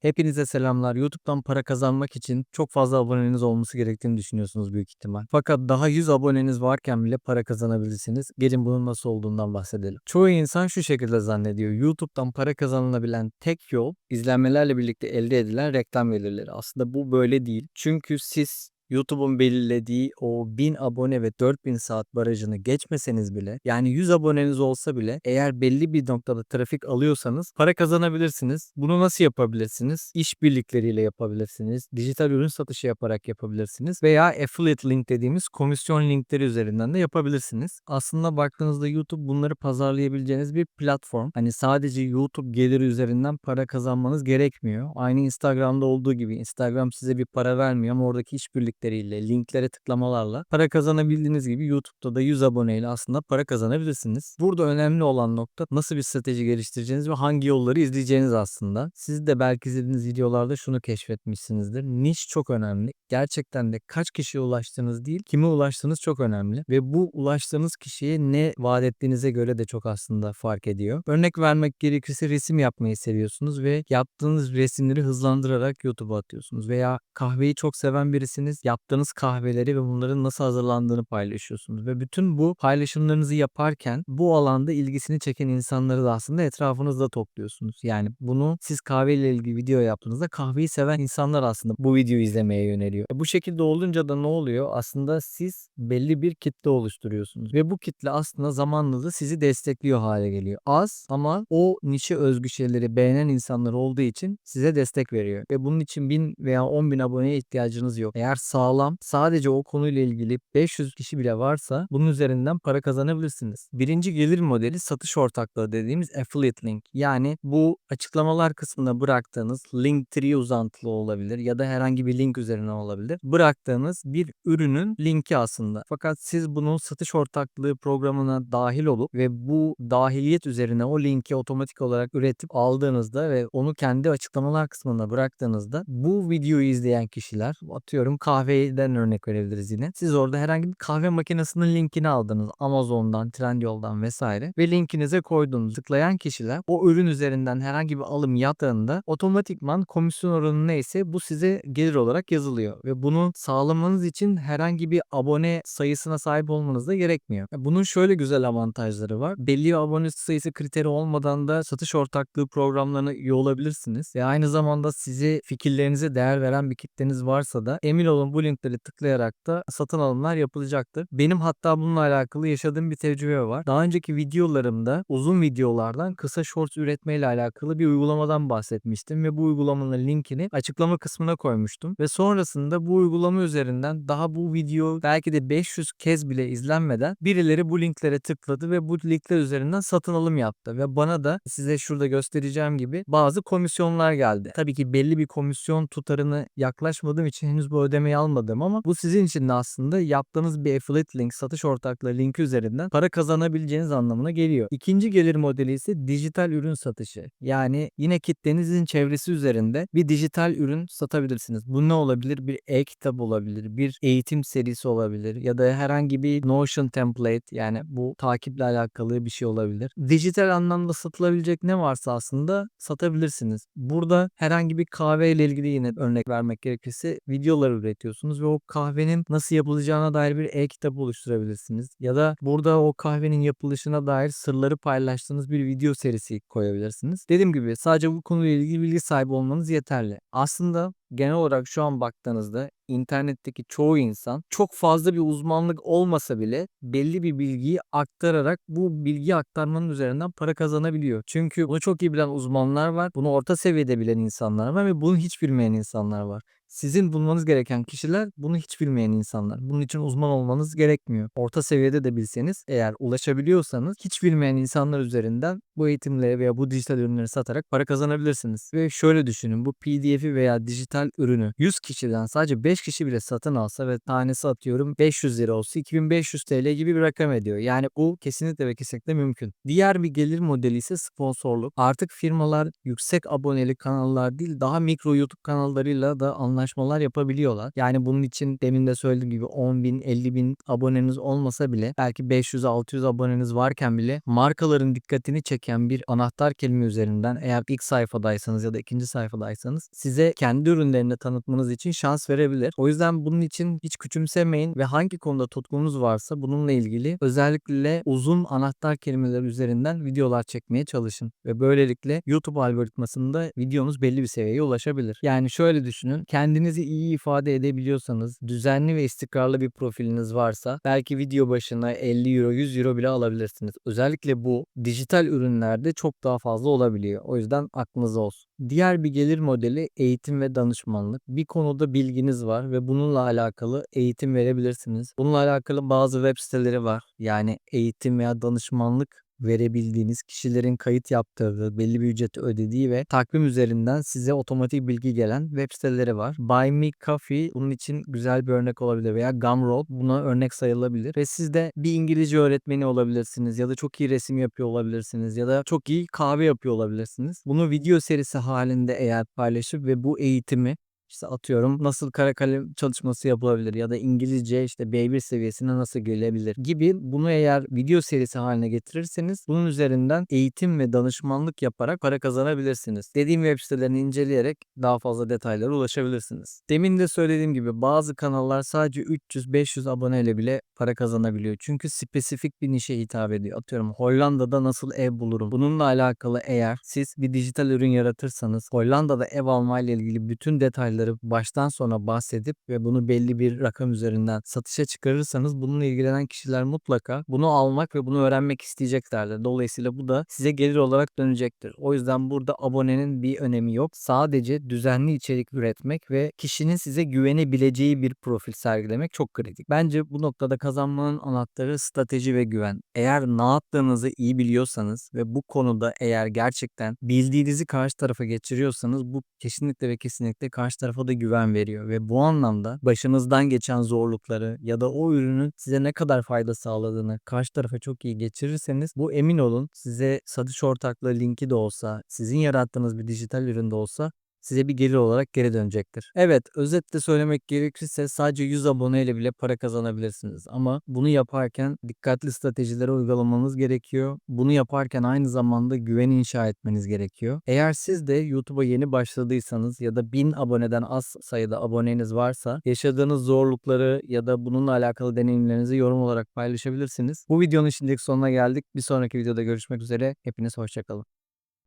Hepinize selamlar. YouTube'dan para kazanmak için çok fazla aboneniz olması gerektiğini düşünüyorsunuz büyük ihtimal. Fakat daha 100 aboneniz varken bile para kazanabilirsiniz. Gelin bunun nasıl olduğundan bahsedelim. Çoğu insan şu şekilde zannediyor. YouTube'dan para kazanılabilen tek yol izlenmelerle birlikte elde edilen reklam gelirleri. Aslında bu böyle değil. Çünkü siz YouTube'un belirlediği o 1000 abone ve 4000 saat barajını geçmeseniz bile yani 100 aboneniz olsa bile eğer belli bir noktada trafik alıyorsanız para kazanabilirsiniz. Bunu nasıl yapabilirsiniz? İşbirlikleriyle yapabilirsiniz. Dijital ürün satışı yaparak yapabilirsiniz veya affiliate link dediğimiz komisyon linkleri üzerinden de yapabilirsiniz. Aslında baktığınızda YouTube bunları pazarlayabileceğiniz bir platform. Hani sadece YouTube geliri üzerinden para kazanmanız gerekmiyor. Aynı Instagram'da olduğu gibi Instagram size bir para vermiyor ama oradaki işbirlik hareketleriyle, linklere tıklamalarla para kazanabildiğiniz gibi YouTube'da da 100 aboneyle aslında para kazanabilirsiniz. Burada önemli olan nokta nasıl bir strateji geliştireceğiniz ve hangi yolları izleyeceğiniz aslında. Siz de belki izlediğiniz videolarda şunu keşfetmişsinizdir. Niş çok önemli. Gerçekten de kaç kişiye ulaştığınız değil, kime ulaştığınız çok önemli. Ve bu ulaştığınız kişiye ne vaat ettiğinize göre de çok aslında fark ediyor. Örnek vermek gerekirse resim yapmayı seviyorsunuz ve yaptığınız resimleri hızlandırarak YouTube'a atıyorsunuz. Veya kahveyi çok seven birisiniz yaptığınız kahveleri ve bunların nasıl hazırlandığını paylaşıyorsunuz. Ve bütün bu paylaşımlarınızı yaparken bu alanda ilgisini çeken insanları da aslında etrafınızda topluyorsunuz. Yani bunu siz kahveyle ilgili video yaptığınızda kahveyi seven insanlar aslında bu videoyu izlemeye yöneliyor. Bu şekilde olunca da ne oluyor? Aslında siz belli bir kitle oluşturuyorsunuz. Ve bu kitle aslında zamanla da sizi destekliyor hale geliyor. Az ama o nişe özgü şeyleri beğenen insanlar olduğu için size destek veriyor. Ve bunun için 1000 veya 10 bin aboneye ihtiyacınız yok. Eğer sağlam sadece o konuyla ilgili 500 kişi bile varsa bunun üzerinden para kazanabilirsiniz. Birinci gelir modeli satış ortaklığı dediğimiz affiliate link. Yani bu açıklamalar kısmına bıraktığınız Linktree uzantılı olabilir ya da herhangi bir link üzerine olabilir. Bıraktığınız bir ürünün linki aslında. Fakat siz bunun satış ortaklığı programına dahil olup ve bu dahiliyet üzerine o linki otomatik olarak üretip aldığınızda ve onu kendi açıklamalar kısmına bıraktığınızda bu videoyu izleyen kişiler atıyorum kahve kahveden örnek verebiliriz yine. Siz orada herhangi bir kahve makinesinin linkini aldınız. Amazon'dan, Trendyol'dan vesaire ve linkinize koydunuz. Tıklayan kişiler o ürün üzerinden herhangi bir alım yaptığında otomatikman komisyon oranı neyse bu size gelir olarak yazılıyor. Ve bunu sağlamanız için herhangi bir abone sayısına sahip olmanız da gerekmiyor. Bunun şöyle güzel avantajları var. Belli abone sayısı kriteri olmadan da satış ortaklığı programlarına üye olabilirsiniz. Ve aynı zamanda sizi fikirlerinize değer veren bir kitleniz varsa da emin olun bu linkleri tıklayarak da satın alımlar yapılacaktır. Benim hatta bununla alakalı yaşadığım bir tecrübe var. Daha önceki videolarımda uzun videolardan kısa shorts üretmeyle alakalı bir uygulamadan bahsetmiştim ve bu uygulamanın linkini açıklama kısmına koymuştum. Ve sonrasında bu uygulama üzerinden daha bu video belki de 500 kez bile izlenmeden birileri bu linklere tıkladı ve bu linkler üzerinden satın alım yaptı. Ve bana da size şurada göstereceğim gibi bazı komisyonlar geldi. Tabii ki belli bir komisyon tutarını yaklaşmadığım için henüz bu ödemeyi almadım almadım ama bu sizin için de aslında yaptığınız bir affiliate link, satış ortaklığı linki üzerinden para kazanabileceğiniz anlamına geliyor. İkinci gelir modeli ise dijital ürün satışı. Yani yine kitlenizin çevresi üzerinde bir dijital ürün satabilirsiniz. Bu ne olabilir? Bir e-kitap olabilir, bir eğitim serisi olabilir ya da herhangi bir Notion template yani bu takiple alakalı bir şey olabilir. Dijital anlamda satılabilecek ne varsa aslında satabilirsiniz. Burada herhangi bir kahve ile ilgili yine örnek vermek gerekirse videolar üretiyorsunuz yapıyorsunuz ve o kahvenin nasıl yapılacağına dair bir e-kitap oluşturabilirsiniz. Ya da burada o kahvenin yapılışına dair sırları paylaştığınız bir video serisi koyabilirsiniz. Dediğim gibi sadece bu konuyla ilgili bilgi sahibi olmanız yeterli. Aslında genel olarak şu an baktığınızda internetteki çoğu insan çok fazla bir uzmanlık olmasa bile belli bir bilgiyi aktararak bu bilgi aktarmanın üzerinden para kazanabiliyor. Çünkü bunu çok iyi bilen uzmanlar var. Bunu orta seviyede bilen insanlar var ve bunu hiç bilmeyen insanlar var. Sizin bulmanız gereken kişiler bunu hiç bilmeyen insanlar. Bunun için uzman olmanız gerekmiyor. Orta seviyede de bilseniz eğer ulaşabiliyorsanız hiç bilmeyen insanlar üzerinden bu eğitimleri veya bu dijital ürünleri satarak para kazanabilirsiniz. Ve şöyle düşünün bu PDF'i veya dijital dijital ürünü 100 kişiden sadece 5 kişi bile satın alsa ve tanesi atıyorum 500 lira olsa 2500 TL gibi bir rakam ediyor. Yani bu kesinlikle ve kesinlikle mümkün. Diğer bir gelir modeli ise sponsorluk. Artık firmalar yüksek aboneli kanallar değil daha mikro YouTube kanallarıyla da anlaşmalar yapabiliyorlar. Yani bunun için demin de söylediğim gibi 10 bin 50 bin aboneniz olmasa bile belki 500-600 aboneniz varken bile markaların dikkatini çeken bir anahtar kelime üzerinden eğer ilk sayfadaysanız ya da ikinci sayfadaysanız size kendi ürünlerini tanıtmanız için şans verebilir. O yüzden bunun için hiç küçümsemeyin ve hangi konuda tutkunuz varsa bununla ilgili özellikle uzun anahtar kelimeler üzerinden videolar çekmeye çalışın. Ve böylelikle YouTube algoritmasında videonuz belli bir seviyeye ulaşabilir. Yani şöyle düşünün kendinizi iyi ifade edebiliyorsanız düzenli ve istikrarlı bir profiliniz varsa belki video başına 50 euro 100 euro bile alabilirsiniz. Özellikle bu dijital ürünlerde çok daha fazla olabiliyor. O yüzden aklınızda olsun. Diğer bir gelir modeli eğitim ve danışmanlık. Bir konuda bilginiz var ve bununla alakalı eğitim verebilirsiniz. Bununla alakalı bazı web siteleri var. Yani eğitim veya danışmanlık verebildiğiniz kişilerin kayıt yaptırdığı, belli bir ücreti ödediği ve takvim üzerinden size otomatik bilgi gelen web siteleri var. Buy Me Coffee bunun için güzel bir örnek olabilir veya Gumroad buna örnek sayılabilir. Ve siz de bir İngilizce öğretmeni olabilirsiniz ya da çok iyi resim yapıyor olabilirsiniz ya da çok iyi kahve yapıyor olabilirsiniz. Bunu video serisi halinde eğer paylaşıp ve bu eğitimi işte atıyorum nasıl kara kalem çalışması yapılabilir ya da İngilizce işte B1 seviyesine nasıl gelebilir gibi bunu eğer video serisi haline getirirseniz bunun üzerinden eğitim ve danışmanlık yaparak para kazanabilirsiniz. Dediğim web sitelerini inceleyerek daha fazla detaylara ulaşabilirsiniz. Demin de söylediğim gibi bazı kanallar sadece 300-500 aboneyle bile para kazanabiliyor. Çünkü spesifik bir nişe hitap ediyor. Atıyorum Hollanda'da nasıl ev bulurum? Bununla alakalı eğer siz bir dijital ürün yaratırsanız Hollanda'da ev almayla ilgili bütün detayları baştan sona bahsedip ve bunu belli bir rakam üzerinden satışa çıkarırsanız bununla ilgilenen kişiler mutlaka bunu almak ve bunu öğrenmek isteyeceklerdir. Dolayısıyla bu da size gelir olarak dönecektir. O yüzden burada abonenin bir önemi yok. Sadece düzenli içerik üretmek ve kişinin size güvenebileceği bir profil sergilemek çok kritik. Bence bu noktada kazanmanın anahtarı strateji ve güven. Eğer ne yaptığınızı iyi biliyorsanız ve bu konuda eğer gerçekten bildiğinizi karşı tarafa geçiriyorsanız bu kesinlikle ve kesinlikle karşı tarafa da güven veriyor ve bu anlamda başınızdan geçen zorlukları ya da o ürünün size ne kadar fayda sağladığını karşı tarafa çok iyi geçirirseniz bu emin olun size satış ortaklığı linki de olsa sizin yarattığınız bir dijital üründe olsa size bir gelir olarak geri dönecektir. Evet, özetle söylemek gerekirse sadece 100 aboneyle bile para kazanabilirsiniz. Ama bunu yaparken dikkatli stratejileri uygulamanız gerekiyor. Bunu yaparken aynı zamanda güven inşa etmeniz gerekiyor. Eğer siz de YouTube'a yeni başladıysanız ya da 1000 aboneden az sayıda aboneniz varsa yaşadığınız zorlukları ya da bununla alakalı deneyimlerinizi yorum olarak paylaşabilirsiniz. Bu videonun şimdilik sonuna geldik. Bir sonraki videoda görüşmek üzere. Hepiniz hoşçakalın.